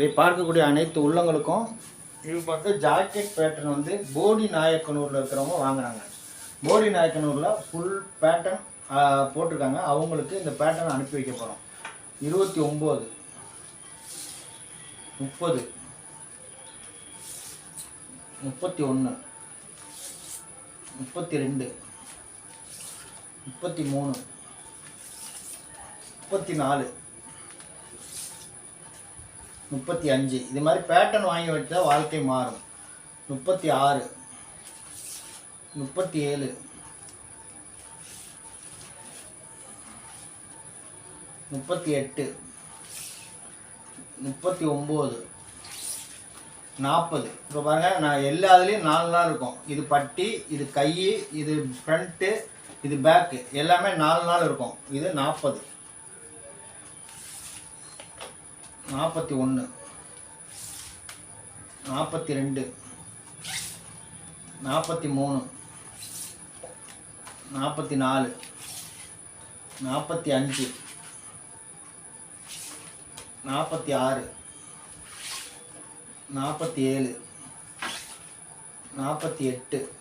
இதை பார்க்கக்கூடிய அனைத்து உள்ளங்களுக்கும் இது பார்த்து ஜாக்கெட் பேட்டர்ன் வந்து போடி நாயக்கனூரில் இருக்கிறவங்க வாங்குறாங்க. போடி நாயக்கனூரில் ஃபுல் பேட்டர்ன் போட்டிருக்காங்க. அவங்களுக்கு இந்த பேட்டர்ன் அனுப்பி வைக்க போகிறோம் இருபத்தி ஒம்பது. முப்பது. முப்பத்தி ஒன்று முப்பத்தி ரெண்டு. முப்பத்தி மூணு. முப்பத்தி நாலு. முப்பத்தி அஞ்சு. இது மாதிரி பேட்டர்ன் வாங்கி வச்சா வாழ்க்கை மாறும். முப்பத்தி ஆறு. முப்பத்தி ஏழு. முப்பத்தி எட்டு. முப்பத்தி ஒம்பது. நாற்பது. இப்போ பாருங்கள் நான் எல்லா இதுலேயும் நாலு நாள் இருக்கும். இது பட்டி இது கை இது ஃப்ரண்ட்டு இது பேக்கு எல்லாமே நாலு நாள் இருக்கும். இது நாற்பது. நாற்பத்தி ஒன்று நாற்பத்தி ரெண்டு. நாற்பத்தி மூணு. நாற்பத்தி நாலு. நாற்பத்தி அஞ்சு. நாற்பத்தி ஆறு. நாற்பத்தி ஏழு. நாற்பத்தி எட்டு.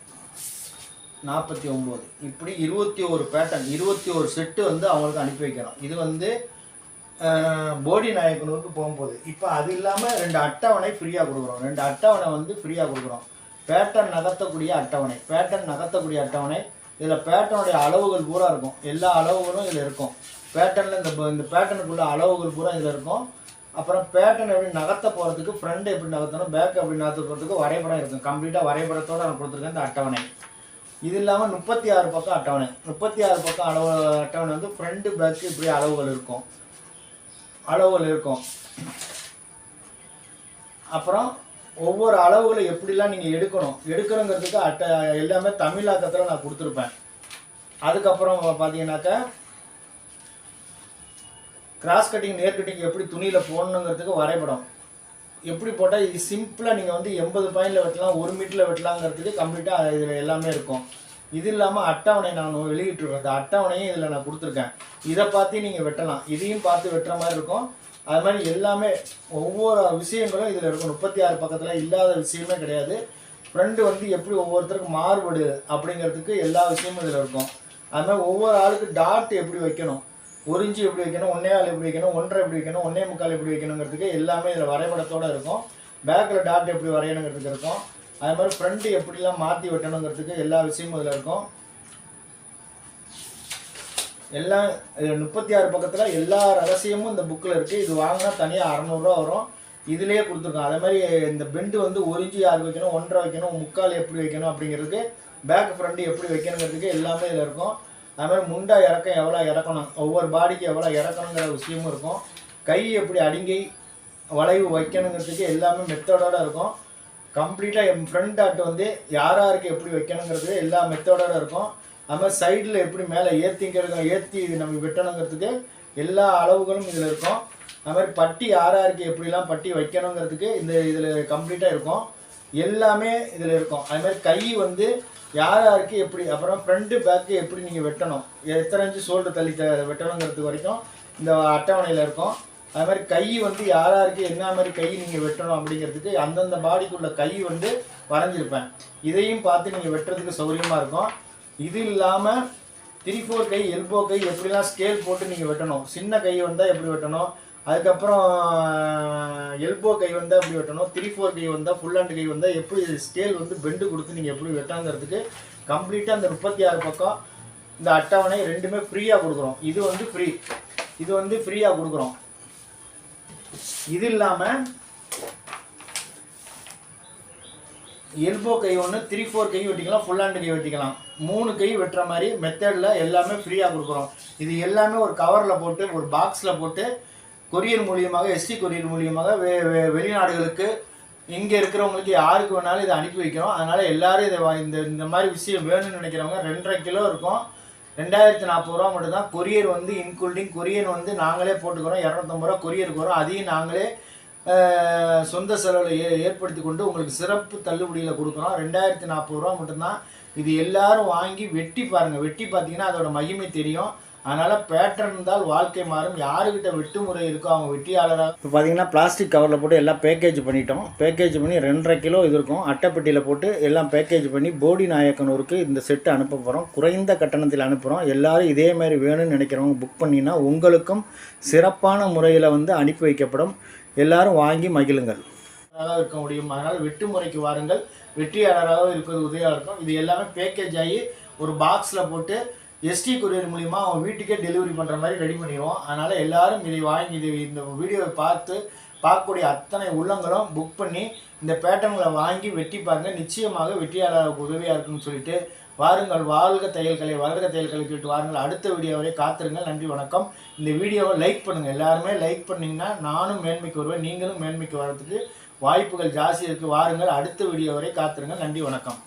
நாற்பத்தி ஒம்பது. இப்படி இருபத்தி ஒரு பேட்டர்ன் இருபத்தி ஒரு செட்டு வந்து அவங்களுக்கு அனுப்பி வைக்கிறோம் இது வந்து போடி நாயக்கனூருக்கு போகும்போது. இப்போ அது இல்லாமல் ரெண்டு அட்டவணை ஃப்ரீயாக கொடுக்குறோம். ரெண்டு அட்டவணை வந்து ஃப்ரீயாக கொடுக்குறோம். பேட்டர்ன் நகர்த்தக்கூடிய அட்டவணை. பேட்டர்ன் நகர்த்தக்கூடிய அட்டவணை. இதில் பேட்டர்னுடைய அளவுகள் பூரா இருக்கும். எல்லா அளவுகளும் இதில் இருக்கும். பேட்டர்னில் இந்த இந்த பேட்டர்னுக்குள்ள அளவுகள் பூரா இதில் இருக்கும். அப்புறம் பேட்டர்ன் எப்படி நகர்த்த போகிறதுக்கு ஃப்ரண்ட் எப்படி நகர்த்தணும் பேக் எப்படி நகர்த்த போகிறதுக்கு வரைபடம் இருக்கும். கம்ப்ளீட்டாக வரைபடத்தோடு நான் கொடுத்துருக்கேன் இந்த அட்டவணை. இது இல்லாமல் முப்பத்தி ஆறு பக்கம் அட்டவணை. முப்பத்தி ஆறு பக்கம் அளவு அட்டவணை வந்து ஃப்ரண்ட்டு பேக்கு இப்படி அளவுகள் இருக்கும். அளவுகள் இருக்கும். அப்புறம் ஒவ்வொரு அளவுகளை எப்படிலாம் நீங்கள் எடுக்கணும்? எடுக்கணுங்கிறதுக்கு அட்டை எல்லாமே தமிழாக்கத்தில் நான் கொடுத்துருப்பேன். அதுக்கப்புறம் பார்த்தீங்கன்னாக்கா கிராஸ் கட்டிங் நேர் கட்டிங் எப்படி துணியில் போடணுங்கிறதுக்கு வரைபடம். எப்படி போட்டால் இது சிம்பிளாக நீங்கள் வந்து எண்பது பாயிண்டில் வெட்டலாம் ஒரு மீட்டரில் வெட்டலாங்கிறதுக்கு கம்ப்ளீட்டாக இதில் எல்லாமே இருக்கும். இது இல்லாமல் அட்டவணை நான் வெளியிட்டிருக்கேன். அந்த அட்டவணையும் இதில் நான் கொடுத்துருக்கேன். இதை பார்த்து நீங்கள் வெட்டலாம். இதையும் பார்த்து வெட்டுற மாதிரி இருக்கும். அது மாதிரி எல்லாமே ஒவ்வொரு விஷயங்களும் இதில் இருக்கும். முப்பத்தி ஆறு பக்கத்தில் இல்லாத விஷயமே கிடையாது. ஃப்ரெண்டு வந்து எப்படி ஒவ்வொருத்தருக்கும் மாறுபடு அப்படிங்கிறதுக்கு எல்லா விஷயமும் இதில் இருக்கும். அது மாதிரி ஒவ்வொரு ஆளுக்கு டாட் எப்படி வைக்கணும்? ஒரு இன்ச்சு எப்படி வைக்கணும்? ஒன்னே ஆள் எப்படி வைக்கணும்? ஒன்றரை எப்படி வைக்கணும்? ஒன்றே முக்கால் எப்படி வைக்கணுங்கிறதுக்கு எல்லாமே இதில் வரைபடத்தோடு இருக்கும். பேக்கில் டாட் எப்படி வரையணுங்கிறதுக்கு இருக்கும். அது மாதிரி ஃப்ரண்ட்டு எப்படிலாம் மாற்றி வெட்டணுங்கிறதுக்கு எல்லா விஷயமும் இதில் இருக்கும். எல்லாம் முப்பத்தி ஆறு பக்கத்தில் எல்லா ரகசியமும் இந்த புக்கில் இருக்குது இது வாங்கினா தனியாக அறநூறுரூவா வரும். இதுலேயே கொடுத்துருக்கோம். அதே மாதிரி இந்த பெண்டு வந்து ஒரு இன்ச்சு ஆறு வைக்கணும் ஒன்றரை வைக்கணும் முக்கால் எப்படி வைக்கணும் அப்படிங்கிறதுக்கு பேக் ஃப்ரண்ட் எப்படி வைக்கணுங்கிறதுக்கு எல்லாமே இதில் இருக்கும். அது மாதிரி முண்டா இறக்கம் எவ்வளோ இறக்கணும் ஒவ்வொரு பாடிக்கு எவ்வளோ இறக்கணுங்கிற விஷயமும் இருக்கும். கை எப்படி அடுங்கி வளைவு வைக்கணுங்கிறதுக்கு எல்லாமே மெத்தடோட இருக்கும். கம்ப்ளீட்டாக என் ஃப்ரண்ட் டாட் வந்து யார் யாருக்கு எப்படி வைக்கணுங்கிறது எல்லா மெத்தடோட இருக்கும். அது மாதிரி சைடில் எப்படி மேலே ஏற்றிங்கிறது ஏற்றி இது நம்ம வெட்டணுங்கிறதுக்கு எல்லா அளவுகளும் இதில் இருக்கும். அது மாதிரி பட்டி யார் யாருக்கு எப்படிலாம் பட்டி வைக்கணுங்கிறதுக்கு இந்த இதில் கம்ப்ளீட்டாக இருக்கும். எல்லாமே இதில் இருக்கும். அது மாதிரி கை வந்து யார் யாருக்கு எப்படி அப்புறம் ஃப்ரண்ட்டு பேக்கு எப்படி நீங்கள் வெட்டணும்? எத்தனை இன்ச்சு ஷோல்டர் தள்ளி த- வெட்டணுங்கிறது வரைக்கும் இந்த அட்டவணையில் இருக்கும். அது மாதிரி கை வந்து யார் யாருக்கு என்ன மாதிரி கை நீங்கள் வெட்டணும் அப்படிங்கிறதுக்கு அந்தந்த பாடிக்குள்ள கை வந்து வரைஞ்சிருப்பேன். இதையும் பார்த்து நீங்கள் வெட்டுறதுக்கு சௌகரியமாக இருக்கும். இது இல்லாமல் த்ரீ ஃபோர் கை எல்போ கை எப்படிலாம் ஸ்கேல் போட்டு நீங்கள் வெட்டணும்? சின்ன கை வந்தால் எப்படி வெட்டணும்? அதுக்கப்புறம் எல்போ கை வந்தால் எப்படி வெட்டணும்? த்ரீ ஃபோர் கை வந்தால் ஃபுல் ஹேண்ட் கை வந்தால் எப்படி ஸ்கேல் வந்து பெண்டு கொடுத்து நீங்கள் எப்படி வெட்டாங்கிறதுக்கு கம்ப்ளீட்டாக அந்த முப்பத்தி ஆறு பக்கம் இந்த அட்டவணை ரெண்டுமே ஃப்ரீயாக கொடுக்குறோம். இது வந்து ஃப்ரீ இது வந்து ஃப்ரீயாக கொடுக்குறோம். இது இல்லாமல் எல்போ கை ஒன்று த்ரீ ஃபோர் கை வெட்டிக்கலாம் ஃபுல் ஹேண்டு கை வெட்டிக்கலாம். மூணு கை வெட்டுற மாதிரி மெத்தடில் எல்லாமே ஃப்ரீயாக கொடுக்குறோம். இது எல்லாமே ஒரு கவரில் போட்டு ஒரு பாக்ஸில் போட்டு கொரியர் மூலியமாக எஸ்டி கொரியர் மூலியமாக வெ வெளிநாடுகளுக்கு இங்கே இருக்கிறவங்களுக்கு யாருக்கு வேணாலும் இதை அனுப்பி வைக்கிறோம். அதனால் எல்லோரும் இதை இந்த இந்த மாதிரி விஷயம் வேணும்னு நினைக்கிறவங்க ரெண்டரை கிலோ இருக்கும். ரெண்டாயிரத்தி நாற்பது ரூபா மட்டும்தான். கொரியர் வந்து இன்க்ளூடிங் கொரியர் வந்து நாங்களே போட்டுக்கிறோம். இரநூத்தம்பது ரூபா கொரியருக்கு வரும். அதையும் நாங்களே சொந்த செலவில் ஏ ஏற்படுத்தி கொண்டு உங்களுக்கு சிறப்பு தள்ளுபடியில் கொடுக்குறோம். ரெண்டாயிரத்தி நாற்பது ரூபா மட்டும்தான். இது எல்லாரும் வாங்கி வெட்டி பாருங்கள் வெட்டி பார்த்தீங்கன்னா அதோட மகிமை தெரியும். அதனால் பேட்டர்ன் இருந்தால் வாழ்க்கை மாறும். யாருக்கிட்ட வெட்டு முறை இருக்கோ அவங்க வெட்டியாளராக இப்போ பார்த்தீங்கன்னா பிளாஸ்டிக் கவரில் போட்டு எல்லாம் பேக்கேஜ் பண்ணிட்டோம். பேக்கேஜ் பண்ணி ரெண்டரை கிலோ இது இருக்கும். அட்டைப்பெட்டியில் போட்டு எல்லாம் பேக்கேஜ் பண்ணி போடி நாயக்கனூருக்கு இந்த செட்டு அனுப்ப போகிறோம் குறைந்த கட்டணத்தில் அனுப்புகிறோம் எல்லாரும் இதே மாதிரி வேணும்னு நினைக்கிறவங்க புக் பண்ணினா உங்களுக்கும் சிறப்பான முறையில் வந்து அனுப்பி வைக்கப்படும். எல்லாரும் வாங்கி மகிழுங்கள். அழகாக இருக்க முடியும். அதனால் வெட்டு முறைக்கு வாருங்கள். வெற்றியாளராக இருக்கிறது உதவியாக இருக்கும். இது எல்லாமே பேக்கேஜ் ஆகி ஒரு பாக்ஸில் போட்டு எஸ்டி கொரியர் மூலிமா அவங்க வீட்டுக்கே டெலிவரி பண்ணுற மாதிரி ரெடி பண்ணிடுவோம் அதனால் எல்லாரும் இதை வாங்கி இது இந்த வீடியோவை பார்த்து பார்க்கக்கூடிய அத்தனை உள்ளங்களும் புக் பண்ணி இந்த பேட்டர்ன்களை வாங்கி வெட்டி பாருங்க. நிச்சயமாக வெற்றியாளருக்கு உதவியாக இருக்குன்னு சொல்லிட்டு வாருங்கள். வாழ்க தையல்களை வாழ்க தையல்களை கேட்டு வாருங்கள். அடுத்த வீடியோ வரை காத்திருங்கள். நன்றி வணக்கம். இந்த வீடியோவை லைக் பண்ணுங்கள் எல்லாருமே லைக் பண்ணிங்கன்னா நானும் மேன்மைக்கு வருவேன். நீங்களும் மேன்மைக்கு வர்றதுக்கு வாய்ப்புகள் ஜாஸ்தி இருக்குது வாருங்கள். அடுத்த வீடியோ வரை காத்திருங்கள். நன்றி வணக்கம்.